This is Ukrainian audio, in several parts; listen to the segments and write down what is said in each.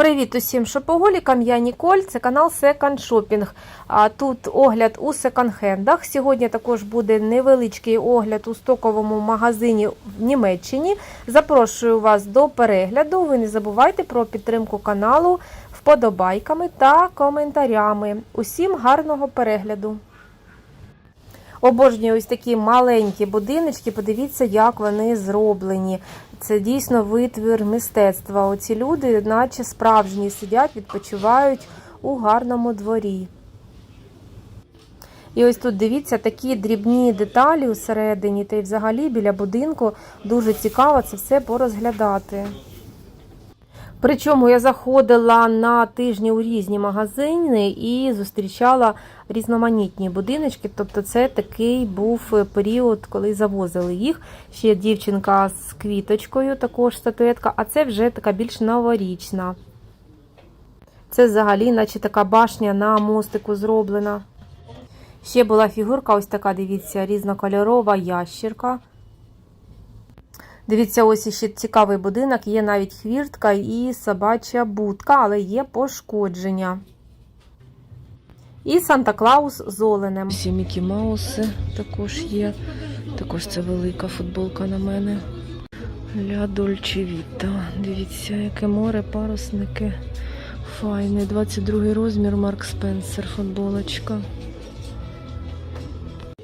Привіт усім шопоголікам, я Ніколь, це канал Second Shopping. А тут огляд у секонд-хендах. Сьогодні також буде невеличкий огляд у стоковому магазині в Німеччині. Запрошую вас до перегляду. Ви не забувайте про підтримку каналу вподобайками та коментарями. Усім гарного перегляду! Обожнюю ось такі маленькі будиночки. Подивіться, як вони зроблені. Це дійсно витвір мистецтва. Оці люди, наче справжні, сидять, відпочивають у гарному дворі. І ось тут дивіться такі дрібні деталі усередині, та й взагалі біля будинку дуже цікаво це все порозглядати. Причому я заходила на тижні у різні магазини і зустрічала різноманітні будиночки. Тобто, це такий був період, коли завозили їх. Ще дівчинка з квіточкою, також статуетка, а це вже така більш новорічна. Це взагалі, наче така башня на мостику зроблена. Ще була фігурка, ось така, дивіться, різнокольорова ящірка. Дивіться, ось ще цікавий будинок, є навіть хвіртка і собача будка, але є пошкодження. І Санта Клаус з оленем. Всі Мікі Мауси також є. Також це велика футболка на мене. Ля Дольче Віта. Дивіться, яке море, парусники. Файне. 22 розмір, Марк Спенсер, футболочка.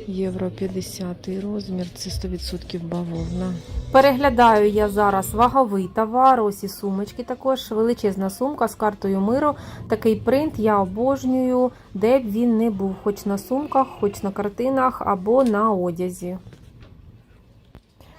Євро 50 розмір, це 100% бавовна. Переглядаю я зараз ваговий товар, ось і сумочки також. Величезна сумка з картою миру. Такий принт я обожнюю, де б він не був, хоч на сумках, хоч на картинах або на одязі.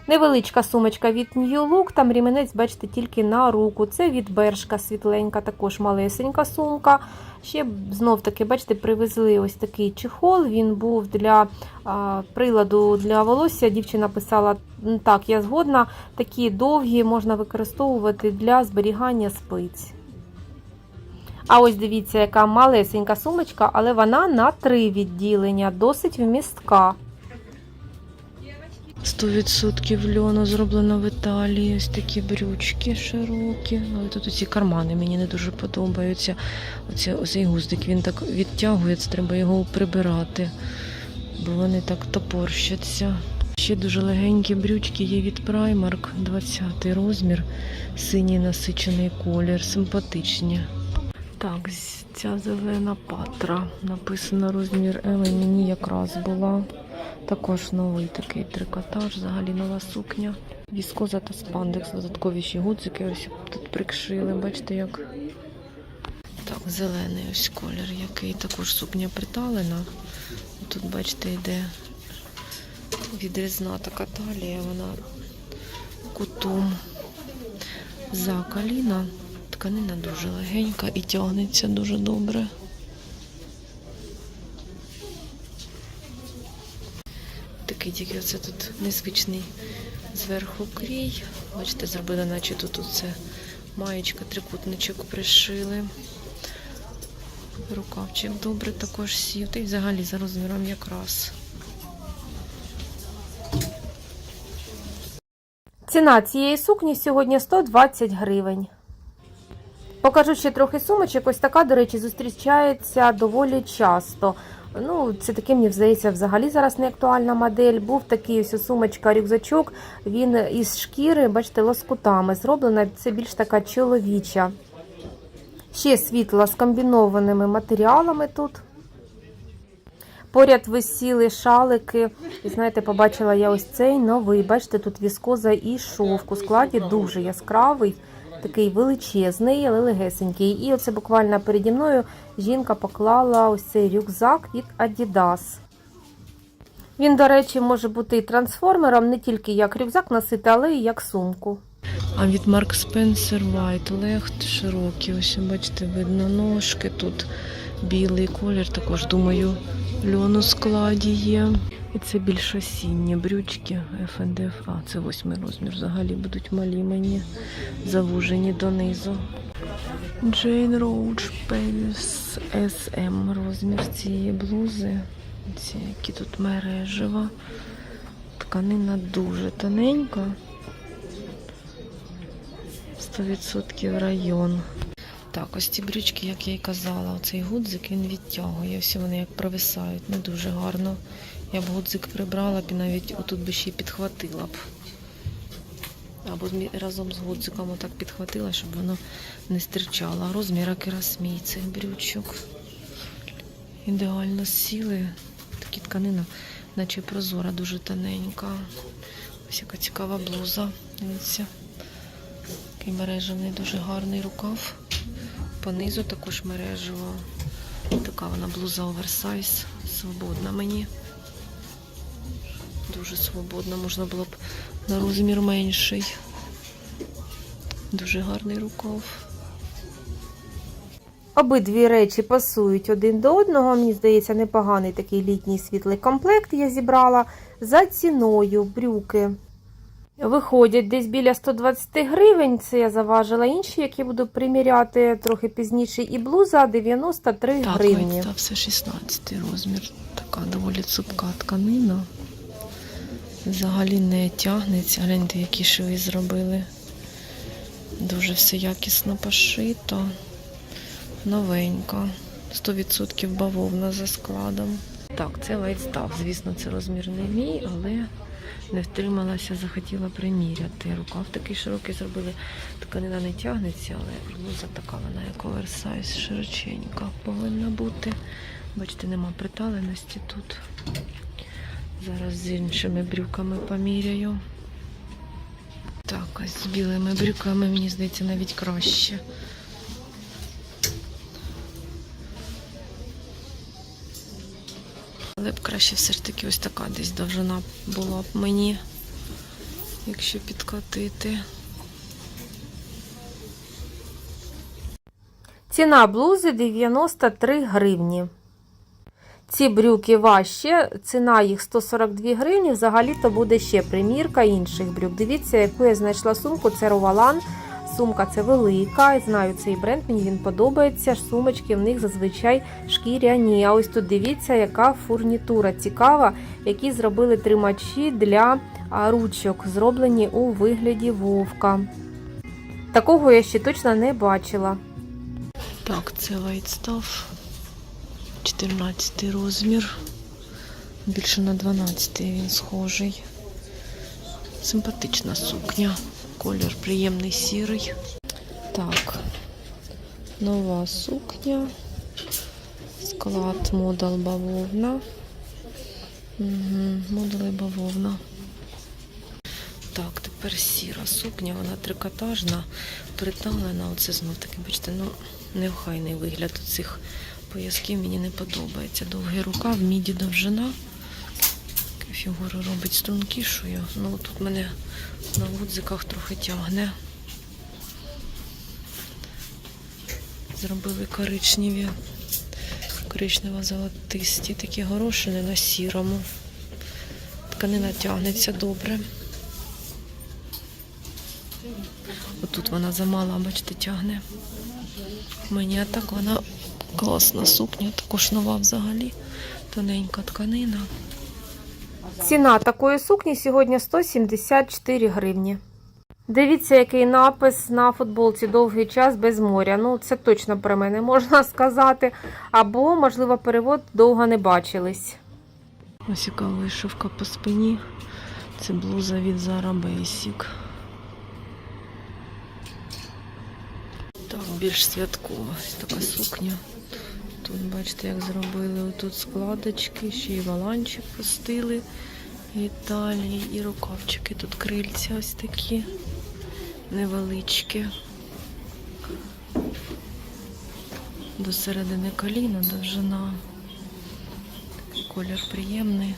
Невеличка сумочка від New Look, там ріменець, бачите, тільки на руку. Це від Бершка світленька, також малесенька сумка. Ще знов таки, бачите, привезли ось такий чехол. Він був для а, приладу для волосся. Дівчина писала: «М, так, я згодна, такі довгі можна використовувати для зберігання спиць. А ось дивіться, яка малесенька сумочка, але вона на три відділення, досить вмістка. 100% льону зроблено в Італії. Ось такі брючки широкі. Але тут оці кармани мені не дуже подобаються. Оці, оцей гуздик він так відтягується, треба його прибирати, бо вони так топорщаться. Ще дуже легенькі брючки є від Primark, 20 розмір, синій насичений колір, симпатичні. Так, ця зелена патра. Написано розмір L, мені якраз була. Також новий такий трикотаж, взагалі нова сукня. Віскоза та спандекс, додаткові ще гудзики ось тут прикшили. Бачите, як так, зелений ось колір, який також сукня приталена. Тут, бачите, йде відрізна така талія, вона кутом за коліна. Тканина дуже легенька і тягнеться дуже добре. Такий тільки оце тут незвичний зверху крій. Бачите, зробили, наче тут оце маєчка, трикутничок пришили. Рукавчик добре також сів. Та й взагалі за розміром якраз. Ціна цієї сукні сьогодні 120 гривень. Покажу ще трохи сумочок. Ось така, до речі, зустрічається доволі часто. Ну, це таке, мені здається, взагалі зараз не актуальна модель. Був такий ось сумочка, рюкзачок. Він із шкіри, бачите, лоскутами зроблена. Це більш така чоловіча. Ще світла з комбінованими матеріалами тут. Поряд висіли шалики. І знаєте, побачила я ось цей новий. Бачите, тут віскоза і шовк. У складі дуже яскравий, такий величезний, але легесенький. І оце буквально переді мною жінка поклала ось цей рюкзак від Adidas. Він, до речі, може бути і трансформером, не тільки як рюкзак носити, але і як сумку. А від Марк Спенсер White Лехт широкі. Ось бачите, видно ножки. Тут білий колір. Також думаю, льон у складі є. І це більш осінні брючки FNDF. А, це восьмий розмір. Взагалі будуть малі мені завужені донизу. Джейн Роуч Певіс SM розмір цієї блузи. Ці які тут мережева. Тканина дуже тоненька. 100% район. Так, ось ці брючки, як я й казала, оцей гудзик він відтягує. Всі вони як провисають, не дуже гарно. Я б гудзик прибрала б і навіть отут би ще й підхватила б. Або разом з гудзиком отак підхватила, щоб воно не стирчало. Розмір керасмій цих брючок. Ідеально сіли. Такі тканина, наче прозора, дуже тоненька. Ось яка цікава блуза. Дивіться. Такий мережевний, дуже гарний рукав. Понизу також мережево. Така вона блуза оверсайз. Свободна мені. Дуже свободна, можна було б на розмір менший. Дуже гарний рукав. Обидві речі пасують один до одного. Мені здається, непоганий такий літній світлий комплект я зібрала за ціною брюки. Виходять десь біля 120 гривень. Це я заважила інші, які буду приміряти трохи пізніше. І блуза 93 Так, гривні. це все 16 розмір. Така доволі цупка тканина. Взагалі не тягнеться. Гляньте, які шви зробили. Дуже все якісно пошито. Новенька. 100% бавовна за складом. Так, це лайтстав. Звісно, це розмір не мій, але не втрималася, захотіла приміряти. Рукав такий широкий зробили. Тканина не тягнеться, але блуза така вона, як оверсайз, широченька повинна бути. Бачите, нема приталеності тут. Зараз з іншими брюками поміряю. Так, ось з білими брюками, мені здається, навіть краще. Але б краще все ж таки ось така десь довжина була б мені, якщо підкотити. Ціна блузи 93 гривні. Ці брюки важче, ціна їх 142 гривні. Взагалі-то буде ще примірка інших брюк. Дивіться, яку я знайшла сумку. Це Ровалан. Сумка це велика. Знаю цей бренд, мені він подобається. Сумочки в них зазвичай шкіряні. А ось тут дивіться, яка фурнітура цікава, які зробили тримачі для ручок, зроблені у вигляді вовка. Такого я ще точно не бачила. Так, це лайтстав. 14 розмір. Більше на 12 він схожий. Симпатична сукня. Колір приємний сірий. Так. Нова сукня. Склад модал бавовна. Угу, модали бавовна. Так, тепер сіра сукня, вона трикотажна, приталена. Оце знов таки, бачите, ну, неохайний вигляд у цих поясків мені не подобається. Довгий рукав, міді довжина. Фігуру робить стрункішою. Ну, тут мене на гудзиках трохи тягне. Зробили коричневі, коричнево-золотисті, такі горошини на сірому. Тканина тягнеться добре. Отут вона замала, бачите, тягне. Мені так вона класна сукня, також нова взагалі. Тоненька тканина. Ціна такої сукні сьогодні 174 гривні. Дивіться, який напис на футболці довгий час без моря. Ну, це точно про мене можна сказати. Або, можливо, перевод довго не бачились. Ось яка вишивка по спині. Це блуза від Zara Basic. Так, більш святкова така сукня. Тут бачите, як зробили тут складочки, ще й валанчик пустили. І талії, і рукавчики. Тут крильця ось такі невеличкі. До середини коліна довжина. Такий колір приємний.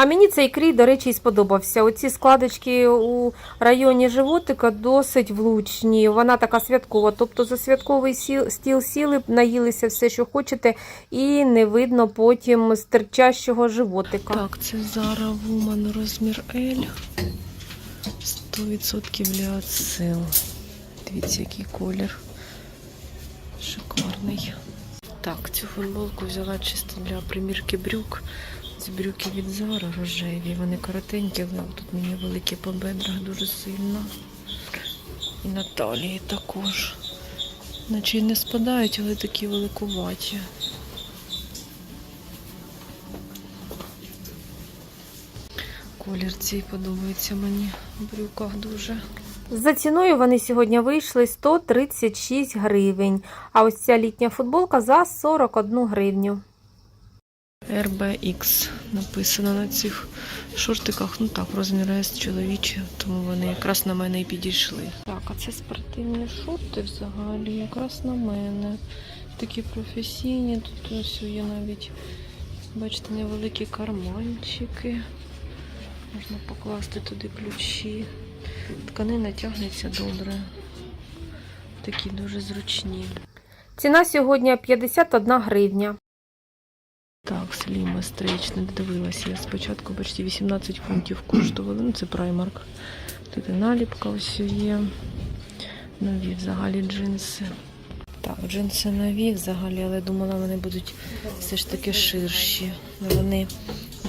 А мені цей крій, до речі, і сподобався. Оці складочки у районі животика досить влучні. Вона така святкова. Тобто за святковий стіл сіли, наїлися все, що хочете, і не видно потім стирчащого животика. Так, це Zara Woman розмір L. 100% ліоцил. Дивіться, який колір. Шикарний. Так, цю футболку взяла чисто для примірки брюк. Ці брюки від Zara рожеві. Вони коротенькі, але тут мені великі по бедрах дуже сильно. І на талії також. Наче й не спадають, але такі великуваті. Колір цей подобається мені в брюках дуже. За ціною вони сьогодні вийшли 136 гривень, а ось ця літня футболка за 41 гривню. RBX написано на цих шортиках. Ну так, розмір S чоловічі, тому вони якраз на мене і підійшли. Так, а це спортивні шорти взагалі, якраз на мене. Такі професійні. Тут ось є навіть, бачите, невеликі карманчики. Можна покласти туди ключі. Тканина тягнеться добре. Такі дуже зручні. Ціна сьогодні 51 гривня. Так, Сліма стрейч, не додивилася. Я спочатку почти 18 фунтів коштували. Ну, це праймарк. Тут і наліпка ось є. Нові взагалі джинси. Так, джинси нові взагалі, але думала, вони будуть все ж таки ширші. Вони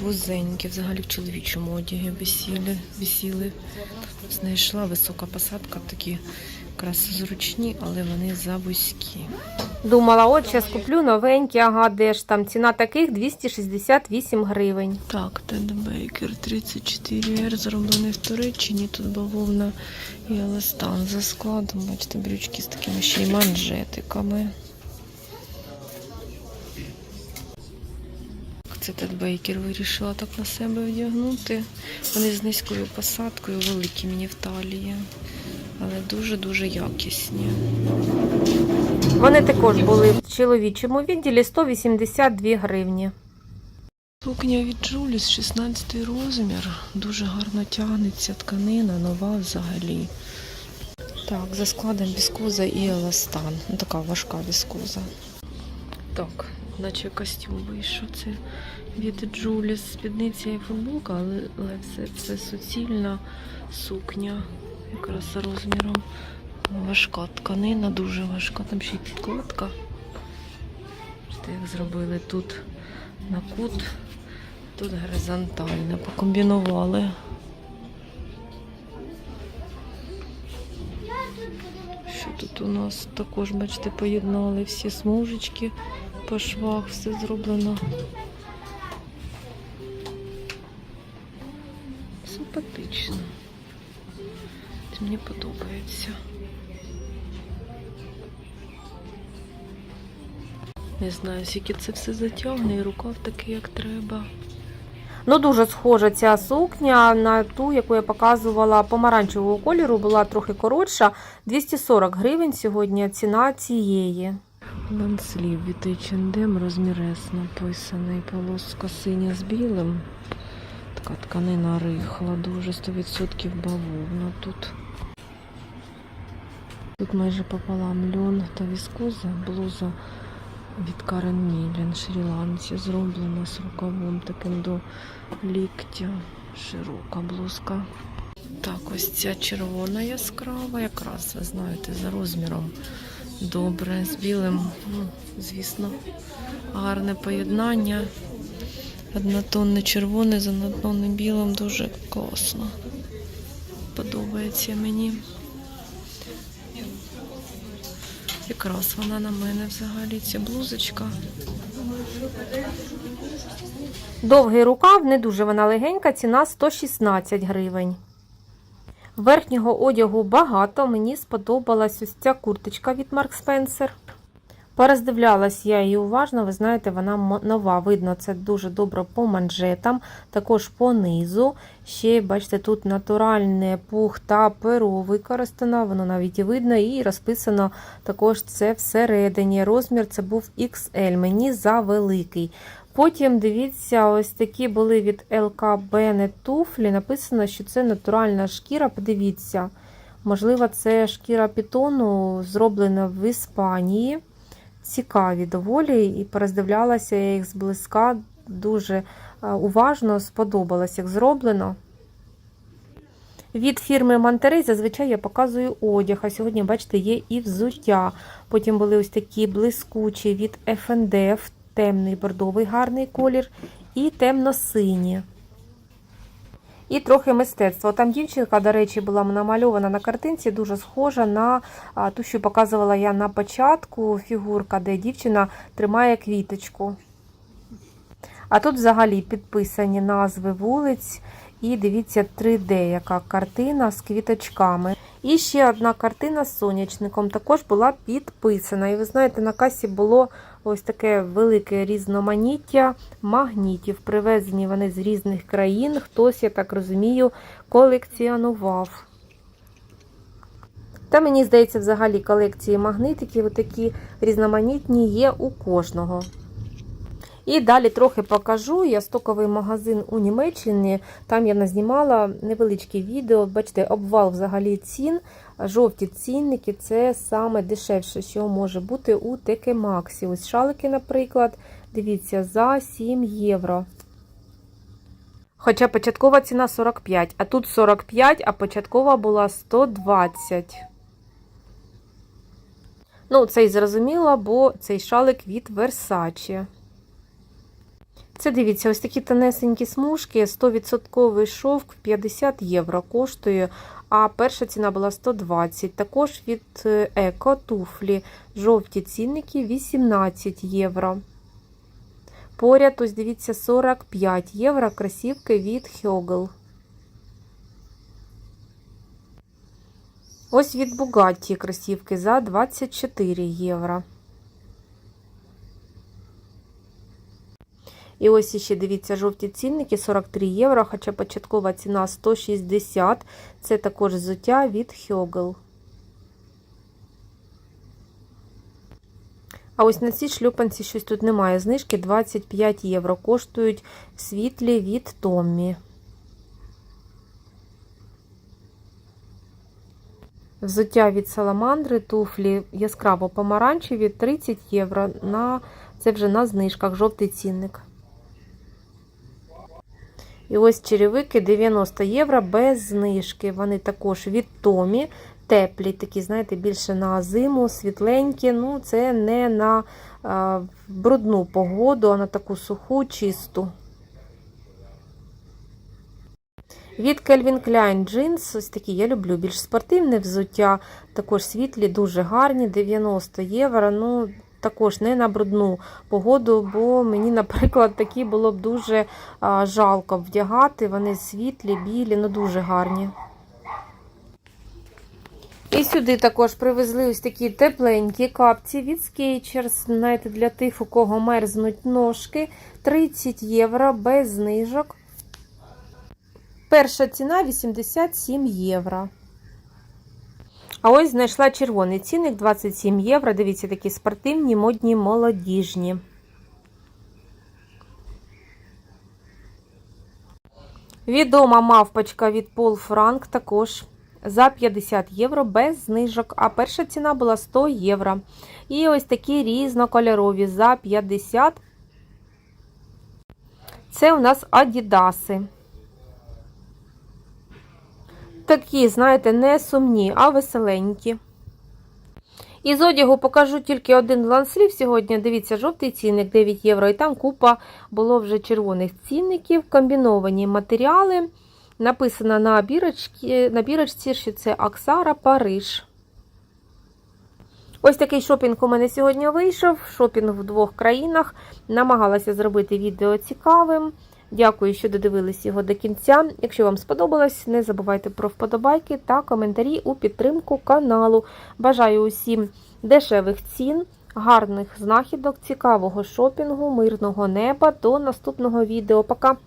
вузенькі, взагалі в чоловічому одягі висіли. висіли. Знайшла висока посадка, такі якраз зручні, але вони завузькі. Думала, от зараз куплю новенькі, ага, де ж там ціна таких 268 гривень. Так, Тед Бейкер 34R, зроблений в Туреччині. Тут бавовна і еластан за складом. Бачите, брючки з такими ще й манжетиками. Це Тед Бейкер вирішила так на себе вдягнути. Вони з низькою посадкою, великі мені в талії, але дуже-дуже якісні. Вони також були в чоловічому відділі 182 гривні. Сукня від Джуліс, 16 розмір. Дуже гарно тягнеться тканина, нова взагалі. Так, за складом віскоза і еластан. Ну, така важка віскоза. Так, наче костюм вийшов. Це від Джуліс спідниця і футболка, але, але все це суцільна сукня, якраз розміром. Важка тканина, дуже важка. Там ще й підкладка. Як зробили тут на кут. Тут горизонтально покомбінували. Що тут у нас також, бачите, поєднали всі смужечки по швах, все зроблено. Симпатично. Це Мені подобається. Не знаю, скільки це все затягне, і рукав такий, як треба. Ну, дуже схожа ця сукня на ту, яку я показувала помаранчевого кольору, була трохи коротша. 240 гривень сьогодні ціна цієї. Ланслів від H&M, розмір S написаний, полоска синя з білим. Така тканина рихла, дуже 100% бавовна тут. Тут майже пополам льон та віскоза, блуза від Карен Мілін, шрі-ланці, зроблена з рукавом таким до ліктя. Широка блузка. Так, ось ця червона яскрава, якраз ви знаєте, за розміром. Добре, з білим, ну, звісно, гарне поєднання. Однотонне червоне з однотонним білим дуже класно. Подобається мені. Якраз вона на мене взагалі ця блузочка. Довгий рукав, не дуже вона легенька, ціна 116 гривень. Верхнього одягу багато, мені сподобалась ось ця курточка від Mark Spencer. Пороздивлялась я її уважно, ви знаєте, вона нова. Видно, це дуже добре по манжетам, також по низу. Ще, бачите, тут натуральне пух та перо використано, воно навіть і видно, і розписано також це всередині. Розмір це був XL, мені завеликий. Потім, дивіться, ось такі були від Bene туфлі. Написано, що це натуральна шкіра. Подивіться, можливо, це шкіра пітону, зроблена в Іспанії. Цікаві доволі, і пороздивлялася я їх зблизька. Дуже е, уважно сподобалось, як зроблено. Від фірми Монтерей зазвичай я показую одяг, а сьогодні, бачите, є і взуття. Потім були ось такі блискучі від F&F, темний бордовий гарний колір і темно-сині. І трохи мистецтва. Там дівчинка, до речі, була намальована на картинці, дуже схожа на ту, що показувала я на початку фігурка, де дівчина тримає квіточку. А тут взагалі підписані назви вулиць. І дивіться 3D, яка картина з квіточками. І ще одна картина з сонячником також була підписана. І ви знаєте, на касі було ось таке велике різноманіття магнітів. Привезені вони з різних країн. Хтось, я так розумію, колекціонував. Та мені здається, взагалі колекції магнитиків такі різноманітні є у кожного. І далі трохи покажу. Я стоковий магазин у Німеччині. Там я назнімала невеличке відео. Бачите, обвал взагалі цін. Жовті цінники це саме дешевше, що може бути у Теке Максі. Ось шалики, наприклад, дивіться, за 7 євро. Хоча початкова ціна 45, а тут 45, а початкова була 120. Ну, це й зрозуміло, бо цей шалик від Versace. Це дивіться, ось такі тонесенькі смужки, 100% шовк 50 євро коштує, а перша ціна була 120. Також від е, Еко туфлі. Жовті цінники 18 євро. Поряд, ось дивіться, 45 євро красівки від Хьогл. Ось від Бугатті красівки за 24 євро. І ось іще дивіться, жовті цінники 43 євро, хоча початкова ціна 160. Це також взуття від Хьогл. А ось на ці шлюпанці щось тут немає. Знижки 25 євро. Коштують світлі від Томмі. Взуття від саламандри, туфлі яскраво помаранчеві 30 євро. На... Це вже на знижках, жовтий цінник. І ось черевики 90 євро без знижки. Вони також від Томі. Теплі, такі, знаєте, більше на зиму, світленькі. Ну, це не на а, брудну погоду, а на таку суху, чисту. Від Calvin Klein джинс, ось такі я люблю більш спортивне взуття, також світлі, дуже гарні, 90 євро. Ну, також не на брудну погоду, бо мені, наприклад, такі було б дуже жалко вдягати. Вони світлі, білі, ну дуже гарні. І сюди також привезли ось такі тепленькі капці від Skechers, знаєте, для тих, у кого мерзнуть ножки. 30 євро без знижок. Перша ціна 87 євро. А ось знайшла червоний цінник 27 євро. Дивіться, такі спортивні, модні, молодіжні. Відома мавпочка від Paul Frank також за 50 євро без знижок, а перша ціна була 100 євро. І ось такі різнокольорові за 50. Це у нас адідаси. Такі, знаєте, не сумні, а веселенькі. Із одягу покажу тільки один ланслів сьогодні. Дивіться, жовтий цінник 9 євро. І там купа було вже червоних цінників, комбіновані матеріали. Написано на бірочці, на бірочці, що це Аксара Париж. Ось такий шопінг у мене сьогодні вийшов. Шопінг в двох країнах. Намагалася зробити відео цікавим. Дякую, що додивились його до кінця. Якщо вам сподобалось, не забувайте про вподобайки та коментарі у підтримку каналу. Бажаю усім дешевих цін, гарних знахідок, цікавого шопінгу, мирного неба. До наступного відео. Пока!